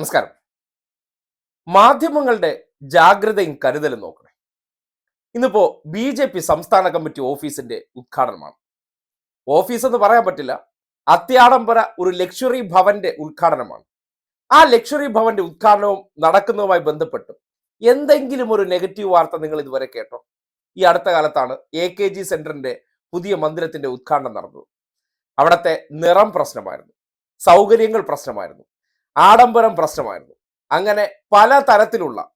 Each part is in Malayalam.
നമസ്കാരം. മാധ്യമങ്ങളുടെ ജാഗ്രതയും കരുതലും നോക്കണേ. ഇന്നിപ്പോ ബി ജെ പി സംസ്ഥാന കമ്മിറ്റി ഓഫീസിന്റെ ഉദ്ഘാടനമാണ്. ഓഫീസ് എന്ന് പറയാൻ പറ്റില്ല അത്യാഡംബര ഒരു ലക്ഷറി ഭവന്റെ ഉദ്ഘാടനമാണ്. ആ ലക്ഷറി ഭവന്റെ ഉദ്ഘാടനവും നടക്കുന്നതുമായി ബന്ധപ്പെട്ട് എന്തെങ്കിലും ഒരു നെഗറ്റീവ് വാർത്ത നിങ്ങൾ ഇതുവരെ കേട്ടോ? ഈ അടുത്ത കാലത്താണ് എ കെ ജി സെന്ററിന്റെ പുതിയ മന്ദിരത്തിന്റെ ഉദ്ഘാടനം നടന്നത്. അവിടത്തെ നിറം പ്രശ്നമായിരുന്നു. സൗകര്യങ്ങൾ പ്രശ്നമായിരുന്നു. ആഡംബരം പ്രശ്നമായിരുന്നു. അങ്ങനെ പല തരത്തിലുള്ള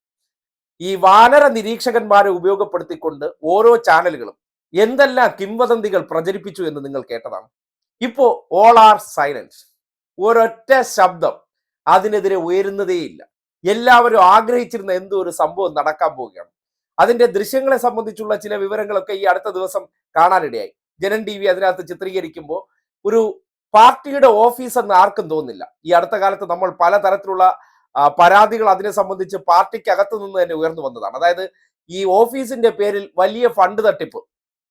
ഈ വാനര നിരീക്ഷകന്മാരെ ഉപയോഗപ്പെടുത്തിക്കൊണ്ട് ഓരോ ചാനലുകളും എന്തെല്ലാം കിംവദന്തികൾ പ്രചരിപ്പിച്ചു എന്ന് നിങ്ങൾ കേട്ടതാണ്. ഇപ്പോ ഓൾ ആർ സൈലൻസ് ഒരൊറ്റ ശബ്ദം അതിനെതിരെ ഉയരുന്നതേയില്ല. എല്ലാവരും ആഗ്രഹിച്ചിരുന്ന എന്തോ ഒരു സംഭവം നടക്കാൻ പോവുകയാണ്. അതിന്റെ ദൃശ്യങ്ങളെ സംബന്ധിച്ചുള്ള ചില വിവരങ്ങളൊക്കെ ഈ അടുത്ത ദിവസം കാണാനിടയായി. ജനൻ ടി വി അതിനകത്ത് ചിത്രീകരിക്കുമ്പോൾ ഒരു പാർട്ടിയുടെ ഓഫീസ് എന്ന് ആർക്കും തോന്നില്ല. ഈ അടുത്ത കാലത്ത് നമ്മൾ പലതരത്തിലുള്ള പരാതികൾ അതിനെ സംബന്ധിച്ച് പാർട്ടിക്കകത്ത് നിന്ന് തന്നെ ഉയർന്നു വന്നതാണ്. അതായത് ഈ ഓഫീസിന്റെ പേരിൽ വലിയ ഫണ്ട് തട്ടിപ്പ്.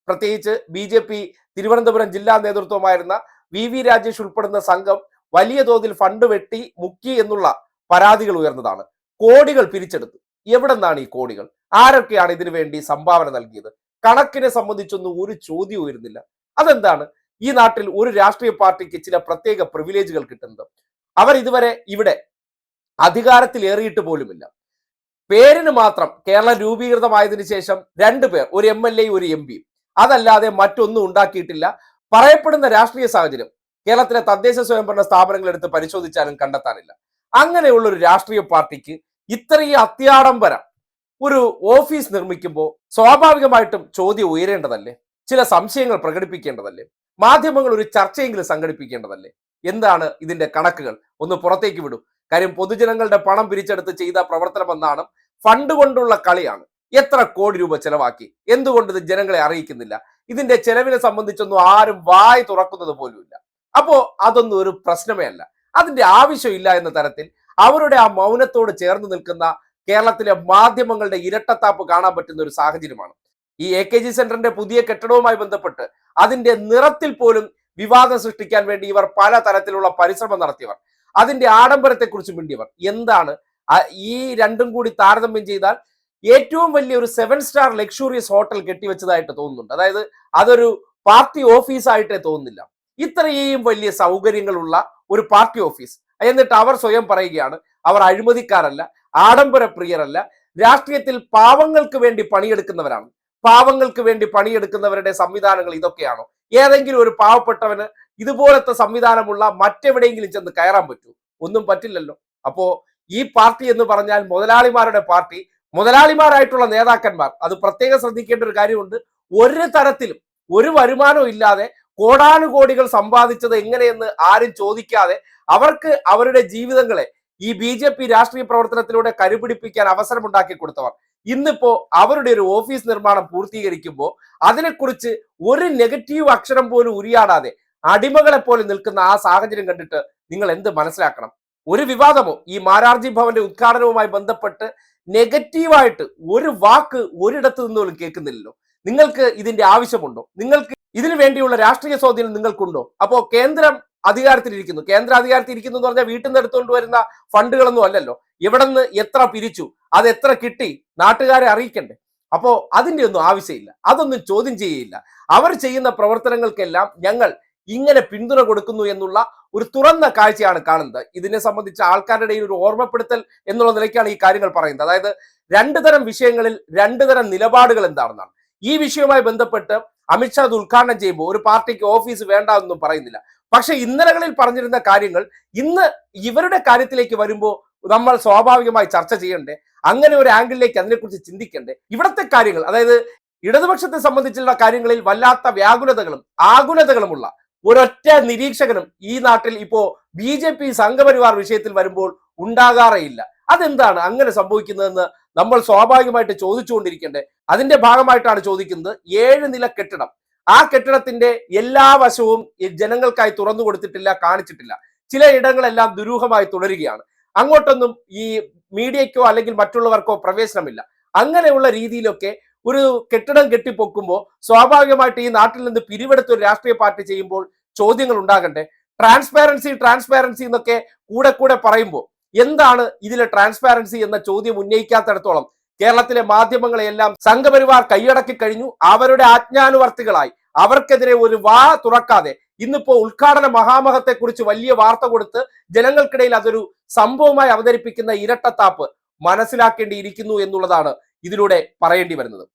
പ്രത്യേകിച്ച് ബി ജെ പി തിരുവനന്തപുരം ജില്ലാ നേതൃത്വമായിരുന്ന വി വി രാജേഷ് ഉൾപ്പെടുന്ന സംഘം വലിയ തോതിൽ ഫണ്ട് വെട്ടി മുക്കി എന്നുള്ള പരാതികൾ ഉയർന്നതാണ്. കോടികൾ പിരിച്ചെടുത്തു. എവിടെ നിന്നാണ് ഈ കോടികൾ? ആരൊക്കെയാണ് ഇതിനു വേണ്ടി സംഭാവന നൽകിയത്? കണക്കിനെ സംബന്ധിച്ചൊന്നും ഒരു ചോദ്യം ഉയരുന്നില്ല. അതെന്താണ്? ഈ നാട്ടിൽ ഒരു രാഷ്ട്രീയ പാർട്ടിക്ക് ചില പ്രത്യേക പ്രിവിലേജുകൾ കിട്ടുന്നത്. അവർ ഇതുവരെ ഇവിടെ അധികാരത്തിൽ ഏറിയിട്ട് പോലുമില്ല. പേരിന് മാത്രം കേരളം രൂപീകൃതമായതിനു ശേഷം രണ്ടു പേർ ഒരു എം എൽ എ ഒരു എം പിയും അതല്ലാതെ മറ്റൊന്നും ഉണ്ടാക്കിയിട്ടില്ല. പറയപ്പെടുന്ന രാഷ്ട്രീയ സാഹചര്യം കേരളത്തിലെ തദ്ദേശ സ്വയംഭരണ സ്ഥാപനങ്ങൾ എടുത്ത് പരിശോധിച്ചാലും കണ്ടെത്താനില്ല. അങ്ങനെയുള്ള ഒരു രാഷ്ട്രീയ പാർട്ടിക്ക് ഇത്രയും അത്യാഡംബരം ഒരു ഓഫീസ് നിർമ്മിക്കുമ്പോൾ സ്വാഭാവികമായിട്ടും ചോദ്യം ഉയരേണ്ടതല്ലേ? ചില സംശയങ്ങൾ പ്രകടിപ്പിക്കേണ്ടതല്ലേ? മാധ്യമങ്ങൾ ഒരു ചർച്ചയെങ്കിലും സംഘടിപ്പിക്കേണ്ടതല്ലേ? എന്താണ് ഇതിന്റെ കണക്കുകൾ? ഒന്ന് പുറത്തേക്ക് വിടും. കാര്യം പൊതുജനങ്ങളുടെ പണം പിരിച്ചെടുത്ത് ചെയ്ത പ്രവർത്തനമെന്നാണ് ഫണ്ട് കൊണ്ടുള്ള കളിയാണ്. എത്ര കോടി രൂപ ചെലവാക്കി? എന്തുകൊണ്ട് ഇത് ജനങ്ങളെ അറിയിക്കുന്നില്ല? ഇതിന്റെ ചെലവിനെ സംബന്ധിച്ചൊന്നും ആരും വായി തുറക്കുന്നത് പോലുമില്ല. അപ്പോ അതൊന്നും ഒരു പ്രശ്നമേ അല്ല. അതിന്റെ ആവശ്യമില്ല എന്ന തരത്തിൽ അവരുടെ ആ മൗനത്തോട് ചേർന്ന് നിൽക്കുന്ന കേരളത്തിലെ മാധ്യമങ്ങളുടെ ഇരട്ടത്താപ്പ് കാണാൻ പറ്റുന്ന ഒരു സാഹചര്യമാണ്. ഈ എ കെ ജി സെന്ററിന്റെ പുതിയ കെട്ടിടവുമായി ബന്ധപ്പെട്ട് അതിന്റെ നിറത്തിൽ പോലും വിവാദം സൃഷ്ടിക്കാൻ വേണ്ടി ഇവർ പല തരത്തിലുള്ള പരിശ്രമം നടത്തിയവർ. അതിന്റെ ആഡംബരത്തെക്കുറിച്ച് മിണ്ടിയവർ. എന്താണ്? ഈ രണ്ടും കൂടി താരതമ്യം ചെയ്താൽ ഏറ്റവും വലിയ ഒരു സെവൻ സ്റ്റാർ ലക്ഷൂറിയസ് ഹോട്ടൽ കെട്ടിവെച്ചതായിട്ട് തോന്നുന്നുണ്ട്. അതായത് അതൊരു പാർട്ടി ഓഫീസായിട്ടേ തോന്നുന്നില്ല. ഇത്രയും വലിയ സൗകര്യങ്ങളുള്ള ഒരു പാർട്ടി ഓഫീസ് എന്നിട്ട് അവർ സ്വയം പറയുകയാണ് അവർ അഴിമതിക്കാരല്ല ആഡംബര പ്രിയരല്ല രാഷ്ട്രീയത്തിൽ പാവങ്ങൾക്ക് വേണ്ടി പണിയെടുക്കുന്നവരാണ്. പാവങ്ങൾക്ക് വേണ്ടി പണിയെടുക്കുന്നവരുടെ സംവിധാനങ്ങൾ ഇതൊക്കെയാണോ? ഏതെങ്കിലും ഒരു പാവപ്പെട്ടവന് ഇതുപോലത്തെ സംവിധാനമുള്ള മറ്റെവിടെയെങ്കിലും ചെന്ന് കയറാൻ പറ്റൂ? ഒന്നും പറ്റില്ലല്ലോ. അപ്പോ ഈ പാർട്ടി എന്ന് പറഞ്ഞാൽ മുതലാളിമാരുടെ പാർട്ടി. മുതലാളിമാരായിട്ടുള്ള നേതാക്കന്മാർ. അത് പ്രത്യേകം ശ്രദ്ധിക്കേണ്ട ഒരു കാര്യമുണ്ട്. ഒരു തരത്തിലും ഒരു വരുമാനവും ഇല്ലാതെ കോടാനുകോടികൾ സമ്പാദിച്ചത് എങ്ങനെയെന്ന് ആരും ചോദിക്കാതെ അവർക്ക് അവരുടെ ജീവിതങ്ങളെ ഈ ബി രാഷ്ട്രീയ പ്രവർത്തനത്തിലൂടെ കരുപിടിപ്പിക്കാൻ അവസരമുണ്ടാക്കി കൊടുത്തവർ. ഇന്നിപ്പോ അവരുടെ ഒരു ഓഫീസ് നിർമ്മാണം പൂർത്തീകരിക്കുമ്പോൾ അതിനെക്കുറിച്ച് ഒരു നെഗറ്റീവ് അക്ഷരം പോലും ഉരിയാടാതെ അടിമകളെ പോലെ നിൽക്കുന്ന ആ സാഹചര്യം കണ്ടിട്ട് നിങ്ങൾ എന്ത് മനസ്സിലാക്കണം? ഒരു വിവാദമോ? ഈ മാരാർജി ഭവന്റെ ഉദ്ഘാടനവുമായി ബന്ധപ്പെട്ട് നെഗറ്റീവായിട്ട് ഒരു വാക്ക് ഒരിടത്ത് നിന്ന് പോലും കേൾക്കുന്നില്ലല്ലോ. നിങ്ങൾക്ക് ഇതിന്റെ ആവശ്യമുണ്ടോ? നിങ്ങൾക്ക് ഇതിനു വേണ്ടിയുള്ള രാഷ്ട്രീയ സ്വാധീനം നിങ്ങൾക്കുണ്ടോ? അപ്പോ കേന്ദ്രം അധികാരത്തിലിരിക്കുന്നു. കേന്ദ്ര അധികാരത്തിലിരിക്കുന്നു എന്ന് പറഞ്ഞാൽ വീട്ടിൽ നിന്ന് എടുത്തുകൊണ്ട് വരുന്ന ഫണ്ടുകളൊന്നും അല്ലല്ലോ. ഇവിടെ നിന്ന് എത്ര പിരിച്ചു അത് എത്ര കിട്ടി നാട്ടുകാരെ അറിയിക്കണ്ടേ? അപ്പോ അതിന്റെ ഒന്നും ആവശ്യമില്ല. അതൊന്നും ചോദ്യം ചെയ്യയില്ല. അവർ ചെയ്യുന്ന പ്രവർത്തനങ്ങൾക്കെല്ലാം ഞങ്ങൾ ഇങ്ങനെ പിന്തുണ കൊടുക്കുന്നു എന്നുള്ള ഒരു തുറന്ന കാഴ്ചയാണ് കാണുന്നത്. ഇതിനെ സംബന്ധിച്ച് ആൾക്കാരുടെ ഇടയിൽ ഒരു ഓർമ്മപ്പെടുത്തൽ എന്നുള്ള നിലയ്ക്കാണ് ഈ കാര്യങ്ങൾ പറയുന്നത്. അതായത് രണ്ടു തരം വിഷയങ്ങളിൽ രണ്ടു തരം നിലപാടുകൾ എന്താണെന്നാണ്. ഈ വിഷയവുമായി ബന്ധപ്പെട്ട് അമിത്ഷാ അത് ഉദ്ഘാടനം ചെയ്യുമ്പോൾ ഒരു പാർട്ടിക്ക് ഓഫീസ് വേണ്ട എന്നൊന്നും പറയുന്നില്ല. പക്ഷെ ഇന്നലകളിൽ പറഞ്ഞിരുന്ന കാര്യങ്ങൾ ഇന്ന് ഇവരുടെ കാര്യത്തിലേക്ക് വരുമ്പോൾ നമ്മൾ സ്വാഭാവികമായി ചർച്ച ചെയ്യണ്ടേ? അങ്ങനെ ഒരു ആംഗിളിലേക്ക് അതിനെക്കുറിച്ച് ചിന്തിക്കണ്ടേ? ഇവിടുത്തെ കാര്യങ്ങൾ അതായത് ഇടതുപക്ഷത്തെ സംബന്ധിച്ചുള്ള കാര്യങ്ങളിൽ വല്ലാത്ത വ്യാകുലതകളും ആകുലതകളുമുള്ള ഒരൊറ്റ നിരീക്ഷകനും ഈ നാട്ടിൽ ഇപ്പോ ബി ജെ പി സംഘപരിവാർ വിഷയത്തിൽ വരുമ്പോൾ ഉണ്ടാകാറേയില്ല. അതെന്താണ്? അങ്ങനെ സംഭവിക്കുന്നതെന്ന് നമ്മൾ സ്വാഭാവികമായിട്ട് ചോദിച്ചുകൊണ്ടിരിക്കേണ്ടത് അതിന്റെ ഭാഗമായിട്ടാണ് ചോദിക്കുന്നത് ഏഴ് നില കെട്ടിടം. ആ കെട്ടിടത്തിന്റെ എല്ലാ വശവും ജനങ്ങൾക്കായി തുറന്നു കൊടുത്തിട്ടില്ല കാണിച്ചിട്ടില്ല. ചില ഇടങ്ങളെല്ലാം ദുരൂഹമായി തുടരുകയാണ്. അങ്ങോട്ടൊന്നും ഈ മീഡിയക്കോ അല്ലെങ്കിൽ മറ്റുള്ളവർക്കോ പ്രവേശനമില്ല. അങ്ങനെയുള്ള രീതിയിലൊക്കെ ഒരു കെട്ടിടം കെട്ടിപ്പൊക്കുമ്പോൾ സ്വാഭാവികമായിട്ട് ഈ നാട്ടിൽ നിന്ന് പിരിവെടുത്ത ഒരു രാഷ്ട്രീയ പാർട്ടി ചെയ്യുമ്പോൾ ചോദ്യങ്ങൾ ഉണ്ടാകണ്ടേ? ട്രാൻസ്പാരൻസി ട്രാൻസ്പാരൻസി എന്നൊക്കെ കൂടെ കൂടെ പറയുമ്പോൾ എന്താണ് ഇതിലെ ട്രാൻസ്പാരൻസി എന്ന ചോദ്യം ഉന്നയിക്കാത്തിടത്തോളം കേരളത്തിലെ മാധ്യമങ്ങളെയെല്ലാം സംഘപരിവാർ കൈയടക്കി കഴിഞ്ഞു. അവരുടെ ആജ്ഞാനുവർത്തികളായി. അവർക്കെതിരെ ഒരു വാ തുറക്കാതെ ഇന്നിപ്പോ ഉദ്ഘാടന മഹാമഹത്തെ കുറിച്ച് വലിയ വാർത്ത കൊടുത്ത് ജനങ്ങൾക്കിടയിൽ അതൊരു സംഭവമായി അവതരിപ്പിക്കുന്ന ഇരട്ടത്താപ്പ് മനസ്സിലാക്കേണ്ടിയിരിക്കുന്നു എന്നുള്ളതാണ് ഇതിലൂടെ പറയേണ്ടി വരുന്നത്.